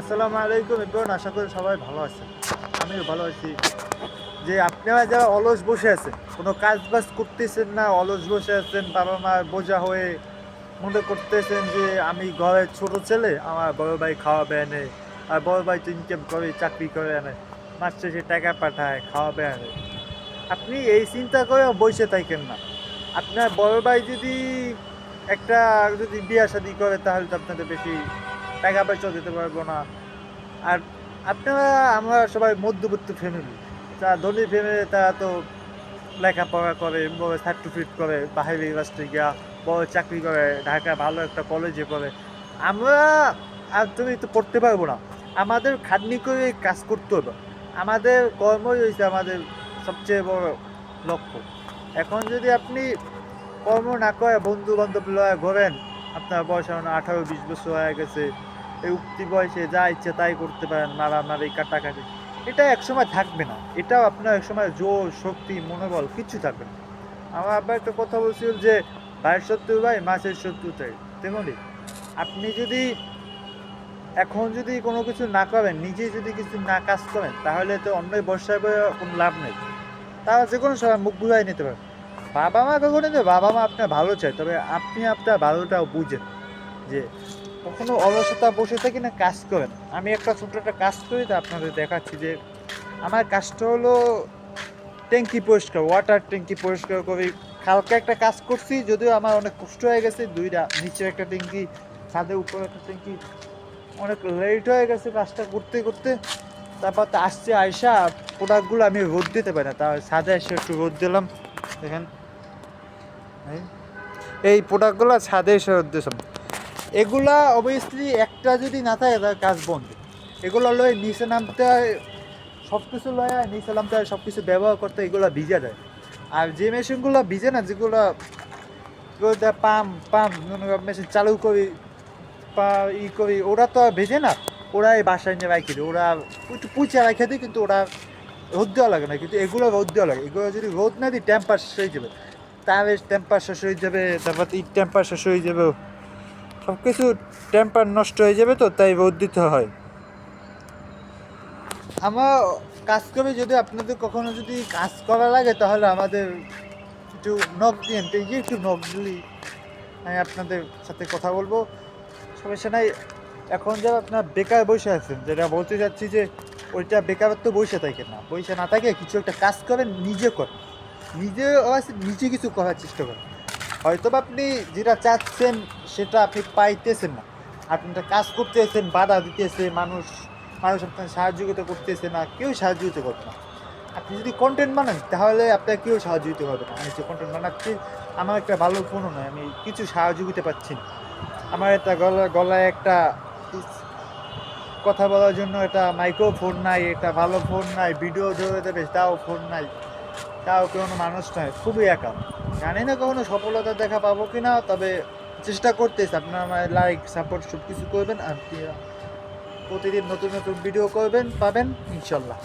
আসসালামু আলাইকুম এবার আশা করি সবাই ভালো আছেন। আমিও ভালো আছি। যে আপনারা যারা অলস বসে আছেন, কোনো কাজ বাজ করতেছেন না, অলস বসে আছেন, বাবা মা বোঝা হয়ে মনে করতেছেন যে আমি ঘরের ছোট ছেলে, আমার বড় ভাই খাওয়াবে এনে, আর বড় ভাই তো ইনকাম করে, চাকরি করে এনে, মাস শেষে টাকা পাঠায়, খাওয়াবে এনে। আপনি এই চিন্তা করে বসে থাকেন না। আপনার বড় ভাই যদি একটা যদি বিয়া শাদি করে, তাহলে তো আপনাদের বেশি টাকা পয়সা দিতে পারব না। আর আপনারা, আমরা সবাই মধ্যবিত্ত ফ্যামিলি তা ধনী ফ্যামিলি তারা তো লেখাপড়া করে, বড় সার্টিফিকেট করে, বাহিরে রাষ্ট্রে গিয়া বড় চাকরি করে, ঢাকা ভালো একটা কলেজে করে আমরা, আর তুমি তো পড়তে পারব না। আমাদের খাটনি করে কাজ করতে হবে। আমাদের কর্মই হয়েছে আমাদের সবচেয়ে বড় লক্ষ্য। এখন যদি আপনি কর্ম না করে বন্ধু বান্ধব লয়া ঘোরেন, আপনার বয়স এখন আঠারো বিশ বছর হয়ে গেছে। এই উক্তি বয়সে যা ইচ্ছে তাই করতে পারেন মারামারি কাটাকাটি। এটা একসময় থাকবে না। এটাও আপনার একসময় জোর, শক্তি, মনোবল, কিচ্ছু থাকবে না। আমার আব্বা একটা কথা বলছিল যে ভাইয়ের শত্রু ভাই মাছের শত্রু চাই তেমনি আপনি যদি এখন যদি কোনো কিছু না করেন, নিজে যদি কিছু না কাজ করেন, তাহলে তো অন্য বর্ষায় কোনো লাভ নেই। তারা যে কোনো সময় মুখ বুঝাই নিতে পারেন। বাবা মা কখনো যে বাবা মা আপনার ভালো চায়, তবে আপনি আপনার ভালোটাও বুঝেন যে কখনো অলসতা বসে থাকি না কাজ করেন। আমি একটা ছোট একটা কাজ করি তো আপনাদের দেখাচ্ছি যে, আমার কাজটা হলো ট্যাঙ্কি পরিষ্কার ওয়াটার ট্যাঙ্কি পরিষ্কার করি কালকে একটা কাজ করছি, যদিও আমার অনেক কষ্ট হয়ে গেছে, দুইটা নিচে একটা ট্যাঙ্কি ছাদের উপরে একটা ট্যাঙ্কি, অনেক লেট হয়ে গেছে কাজটা করতে করতে। তারপর তো আসছে আয়সা প্রোডাক্টগুলো আমি রোদ দিতে পারি না তার ছাদে এসে একটু রোদ দিলাম, দেখেন। এই- এই প্রোডাক্টগুলো ছাদে এসে রোদ দিয়েছিলাম এগুলা অবভিয়াসলি একটা যদি না থাকে, তাহলে কাজ বন্ধ। এগুলো লয় নিচে নামতে সব কিছু লয় নিচে নামতে সব কিছু ব্যবহার করতে এগুলো ভিজে দেয় আর যে মেশিনগুলো ভিজে না, যেগুলো পাম্প পাম্প মেশিন চালু করি, পা, ই করি, ওরা তো ভেজে না। ওরা এই বাসায় নিয়ে রাখি। ওরা একটু পুচে রেখে দিই কিন্তু ওরা রোদ দেওয়া লাগে না। কিন্তু এগুলো রোদ দেওয়া লাগে। এগুলো যদি রোদ না দিই টেম্পার শেষ হয়ে যাবে। তাহলে টেম্পার শেষ হয়ে যাবে, তারপর ইট টেম্পার শেষ হয়ে যাবে। সব কিছু টেম্পার নষ্ট হয়ে যাবে তো, তাই রোদ দিতে হয়। আমার কাজ করে যদি আপনাদের কখনো যদি কাজ করা লাগে, তাহলে আমাদের একটু নখ দিন পেয়ে একটু নখ দিলি আমি আপনাদের সাথে কথা বলব। সমস্যা নাই এখন যে আপনার বেকার বসে আছেন, যেটা বলতে চাচ্ছি যে, ওইটা বেকারত্ব বসে থাকে না। বসে না থাকে, কিছু একটা কাজ করেন, নিজে করেন। নিজে নিজে কিছু করার চেষ্টা করেন। হয়তো আপনি যেটা চাচ্ছেন সেটা আপনি পাইতেছেন না। আপনি একটা কাজ করতেছেন, বাধা দিতেছে, মানুষ মানুষ আপনার সাহায্যতা করতেছে না, কেউ সাহায্যতা করবে না। আপনি যদি কন্টেন্ট বানান, তাহলে আপনার কেউ সাহায্যতা করবে না। আমি যে কন্টেন্ট বানাচ্ছি, আমার একটা ভালো ফোনও নয়, আমি কিছু সাহায্য সাহায্যতা পাচ্ছি না। আমার একটা গলা, গলায় একটা কথা বলার জন্য একটা মাইক্রোফোন নাই, একটা ভালো ফোন নাই ভিডিও ধরে দেবে তাও ফোন নাই। তাও কোনো মানুষ নয়, খুবই একা। জানি না কখনো সফলতা দেখা পাবো কি না তবে চেষ্টা করতেছি, আপনারা আমার লাইক সাপোর্ট সব কিছু করবেন, আর প্রতিদিন নতুন নতুন ভিডিও করবেন, পাবেন, ইনশাল্লাহ।